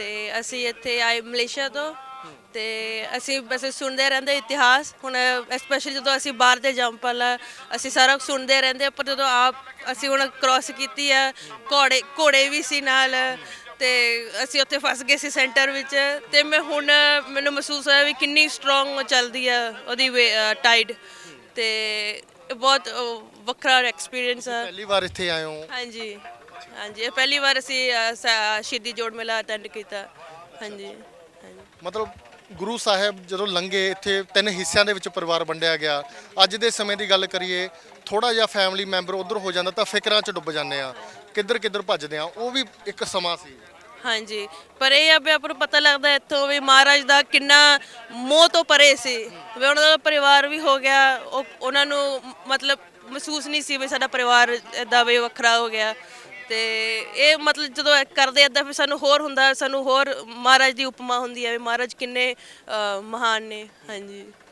ਤੇ ਅਸੀਂ ਇੱਥੇ ਆਏ ਮਲੇਸ਼ੀਆ ਤੋਂ। ਤੇ ਅਸੀਂ ਬਸ ਸੁਣਦੇ ਰਹਿੰਦੇ ਇਤਿਹਾਸ। ਹੁਣ ਸਪੈਸ਼ਲੀ ਜਦੋਂ ਅਸੀਂ ਬਾਹਰ ਦੇ ਜੰਪਲ ਅਸੀਂ ਸਾਰਾ ਕੁਛ ਸੁਣਦੇ ਰਹਿੰਦੇ ਪਰ ਜਦੋਂ ਆਪ ਅਸੀਂ ਹੁਣ ਕ੍ਰਾਸ ਕੀਤੀ ਆ ਘੋੜੇ ਘੋੜੇ ਵੀ ਸੀ ਨਾਲ। ਤੇ ਅਸੀਂ ਉੱਥੇ ਫਸ ਗਏ ਸੀ ਸੈਂਟਰ ਵਿੱਚ। ਤੇ ਮੈਂ ਹੁਣ ਮੈਨੂੰ ਮਹਿਸੂਸ ਹੋਇਆ ਵੀ ਕਿੰਨੀ ਸਟਰੋਂਗ ਚੱਲਦੀ ਆ ਉਹਦੀ ਟਾਈਡ ਤੇ ਬਹੁਤ ਵੱਖਰਾ ਐਕਸਪੀਰੀਅੰਸ ਆ। ਪਹਿਲੀ ਵਾਰ ਇੱਥੇ ਆਏ ਹੋ। ਹਾਂਜੀ। ਹਾਂਜੀ ਇਹ ਪਹਿਲੀ ਵਾਰ ਅਸੀਂ ਸ- ਸ਼ਹੀਦੀ ਜੋੜ ਮੇਲਾ ਅਟੈਂਡ ਕੀਤਾ। ਹਾਂਜੀ ਹਾਂਜੀ। ਮਤਲਬ ਗੁਰੂ ਸਾਹਿਬ ਜਦੋਂ ਲੰਘੇ ਇੱਥੇ ਤਿੰਨ ਹਿੱਸਿਆਂ ਦੇ ਵਿੱਚ ਪਰਿਵਾਰ ਵੰਡਿਆ ਗਿਆ। ਅੱਜ ਦੇ ਸਮੇਂ ਦੀ ਗੱਲ ਕਰੀਏ ਥੋੜਾ ਜਿਹਾ ਫੈਮਿਲੀ ਮੈਂਬਰ ਉਧਰ ਹੋ ਜਾਂਦਾ ਤਾਂ ਫਿਕਰਾਂ 'ਚ ਡੁੱਬ ਜਾਂਦੇ ਆ। ਕਿੱਧਰ ਕਿੱਧਰ ਭੱਜਦੇ ਆ ਉਹ ਵੀ ਇੱਕ ਸਮਾਂ ਸੀ। ਹਾਂਜੀ ਪਰ ਇਹ ਆ ਵੀ ਆਪਾਂ ਨੂੰ ਪਤਾ ਲੱਗਦਾ ਇੱਥੋਂ ਵੀ ਮਹਾਰਾਜ ਦਾ ਕਿੰਨਾ ਮੋਹ ਤੋਂ ਪਰੇ ਸੀ। ਵੀ ਉਹਨਾਂ ਦਾ ਪਰਿਵਾਰ ਵੀ ਹੋ ਗਿਆ ਉਹ ਉਹਨਾਂ ਨੂੰ ਮ- ਮਤਲਬ ਮਹਿਸੂਸ ਨਹੀਂ ਸੀ ਵੀ ਸਾਡਾ ਪਰਿਵਾਰ ਇਦਾਂ ਵੀ ਵੱਖਰਾ ਹੋ ਗਿਆ। ਤੇ ਇਹ ਮਤਲਬ ਜਦੋਂ ਇਹ ਕਰਦੇ ਇਦਾਂ ਫਿਰ ਸਾਨੂੰ ਹੋਰ ਹੁੰਦਾ ਸਾਨੂੰ ਹੋਰ ਮਹਾਰਾਜ ਦੀ ਉਪਮਾ ਹੁੰਦੀ ਹੈ ਵੀ ਮਹਾਰਾਜ ਕਿੰਨੇ ਅਹ, ਮਹਾਨ ਨੇ। ਹਾਂਜੀ।